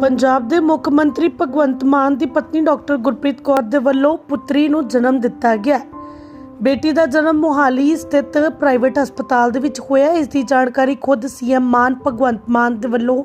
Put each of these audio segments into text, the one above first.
ਪੰਜਾਬ ਦੇ ਮੁੱਖ ਮੰਤਰੀ ਭਗਵੰਤ ਮਾਨ ਦੀ ਪਤਨੀ ਡਾਕਟਰ ਗੁਰਪ੍ਰੀਤ ਕੌਰ ਦੇ ਵੱਲੋਂ ਪੁੱਤਰੀ ਨੂੰ ਜਨਮ ਦਿੱਤਾ ਗਿਆ। ਬੇਟੀ ਦਾ ਜਨਮ ਮੋਹਾਲੀ ਸਥਿਤ ਪ੍ਰਾਈਵੇਟ ਹਸਪਤਾਲ ਦੇ ਵਿੱਚ ਹੋਇਆ। ਇਸ ਦੀ ਜਾਣਕਾਰੀ ਖੁਦ ਸੀਐਮ ਮਾਨ ਭਗਵੰਤ ਮਾਨ ਦੇ ਵੱਲੋਂ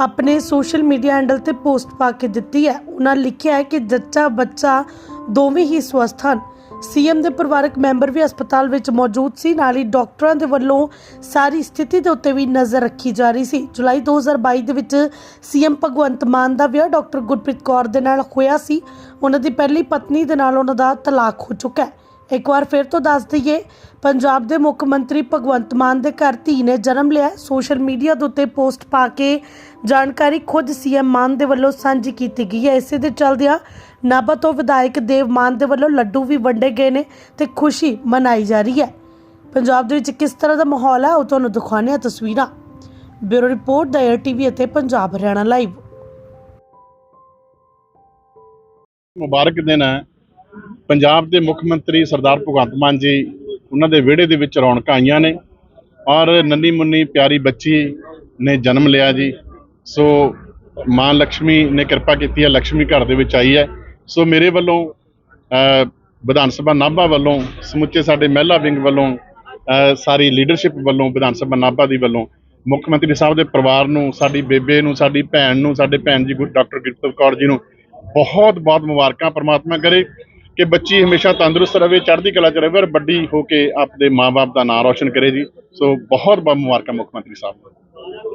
ਆਪਣੇ ਸੋਸ਼ਲ ਮੀਡੀਆ ਹੈਂਡਲ ਤੇ ਪੋਸਟ ਪਾ ਕੇ ਦਿੱਤੀ ਹੈ। ਉਹਨਾਂ ਲਿਖਿਆ ਹੈ ਕਿ ਜੱਚਾ ਬੱਚਾ ਦੋਵੇਂ ਹੀ ਸਵਸਥ ਹਨ। ਸੀਐਮ ਦੇ ਪਰਿਵਾਰਕ ਮੈਂਬਰ ਵੀ ਹਸਪਤਾਲ ਵਿੱਚ ਮੌਜੂਦ ਸੀ। ਨਾਲ ਹੀ ਡਾਕਟਰਾਂ ਦੇ ਵੱਲੋਂ ਸਾਰੀ ਸਥਿਤੀ ਦੇ ਉੱਤੇ ਵੀ ਨਜ਼ਰ ਰੱਖੀ ਜਾ ਰਹੀ ਸੀ। ਜੁਲਾਈ 2022 ਦੇ ਵਿੱਚ ਸੀਐਮ ਭਗਵੰਤ ਮਾਨ ਦਾ ਵਿਆਹ ਡਾਕਟਰ ਗੁਰਪ੍ਰੀਤ ਕੌਰ ਦੇ ਨਾਲ ਹੋਇਆ ਸੀ। ਉਹਨਾਂ ਦੀ ਪਹਿਲੀ ਪਤਨੀ ਦੇ ਨਾਲ ਉਹਨਾਂ ਦਾ ਤਲਾਕ ਹੋ ਚੁੱਕਾ ਹੈ। ਇੱਕ ਵਾਰ ਫਿਰ ਤੋਂ ਦੱਸ ਦਈਏ, ਪੰਜਾਬ ਦੇ ਮੁੱਖ ਮੰਤਰੀ ਭਗਵੰਤ ਮਾਨ ਦੇ ਘਰ ਧੀ ਨੇ ਜਨਮ ਲਿਆ। ਸੋਸ਼ਲ ਮੀਡੀਆ ਦੇ ਉੱਤੇ ਪੋਸਟ ਪਾ ਕੇ ਜਾਣਕਾਰੀ ਖੁਦ ਸੀਐਮ ਮਾਨ ਦੇ ਵੱਲੋਂ ਸਾਂਝੀ ਕੀਤੀ ਗਈ ਹੈ। ਇਸੇ ਦੇ ਚੱਲਦਿਆਂ ਨਾਭਾ ਤੋਂ ਵਿਧਾਇਕ ਦੇਵ ਮਾਨ ਦੇ ਵੱਲੋਂ ਲੱਡੂ ਵੀ ਵੰਡੇ ਗਏ ਨੇ ਤੇ ਖੁਸ਼ੀ ਮਨਾਈ ਜਾ ਰਹੀ ਹੈ। ਪੰਜਾਬ ਦੇ ਵਿੱਚ ਕਿਸ ਤਰ੍ਹਾਂ ਦਾ ਮਾਹੌਲ ਹੈ, ਉਹ ਤੁਹਾਨੂੰ ਦਿਖਾਉਂਦੇ ਹਾਂ ਤਸਵੀਰਾਂ। ਬਿਊਰੋ ਰਿਪੋਰਟ, ਦਾ ਏਅਰ ਅਤੇ ਪੰਜਾਬ ਹਰਿਆਣਾ ਲਾਈਵ। ਮੁਬਾਰਕ ਦਿਨ ਹੈ। ਪੰਜਾਬ ਦੇ ਮੁੱਖ ਮੰਤਰੀ ਸਰਦਾਰ ਭਗਵੰਤ ਮਾਨ ਜੀ, ਉਹਨਾਂ ਦੇ ਵਿਹੜੇ ਦੇ ਵਿੱਚ ਰੌਣਕਾਂ ਆਈਆਂ ਨੇ ਔਰ ਨੰਨੀ ਮੁੰਨੀ ਪਿਆਰੀ ਬੱਚੀ ਨੇ ਜਨਮ ਲਿਆ ਜੀ। ਸੋ ਮਾਂ ਲక్ష్ਮੀ ਨੇ ਕਿਰਪਾ ਕੀਤੀ ਹੈ ਲక్ష్ਮੀ ਘਰ ਦੇ ਵਿੱਚ ਆਈ ਹੈ। ਸੋ ਮੇਰੇ ਵੱਲੋਂ ਵਿਧਾਨ ਸਭਾ ਨਾਭਾ ਵੱਲੋਂ, ਸਮੁੱਚੇ ਸਾਡੇ ਮਹਿਲਾ ਵਿੰਗ ਵੱਲੋਂ ਸਾਰੀ ਲੀਡਰਸ਼ਿਪ ਵੱਲੋਂ, ਵਿਧਾਨ ਸਭਾ ਨਾਭਾ ਦੀ ਵੱਲੋਂ, ਮੁੱਖ ਮੰਤਰੀ ਸਾਹਿਬ ਦੇ ਪਰਿਵਾਰ ਨੂੰ, ਸਾਡੀ ਬੇਬੇ ਨੂੰ, ਸਾਡੀ ਭੈਣ ਨੂੰ, ਸਾਡੇ ਭੈਣ ਜੀ ਡਾਕਟਰ ਗੁਰਤਵ ਕੌਰ ਜੀ ਨੂੰ ਬਹੁਤ ਬਹੁਤ ਮੁਬਾਰਕਾਂ ਪਰਮਾਤਮਾ ਕਰੇ। ਕਿ ਬੱਚੀ ਹਮੇਸ਼ਾ ਤੰਦਰੁਸਤ ਰਹੇ, ਚੜ੍ਹਦੀ ਕਲਾ ਚ ਰਹੇ ਔਰ ਵੱਡੀ ਹੋ ਕੇ ਆਪਣੇ ਮਾਪੇ ਦਾ ਨਾਮ ਰੌਸ਼ਨ ਕਰੇ ਜੀ। ਸੋ ਬਹੁਤ ਬਹੁਤ ਮੁਬਾਰਕਾਂ ਮੁੱਖ ਮੰਤਰੀ ਸਾਹਿਬ। ਨੂੰ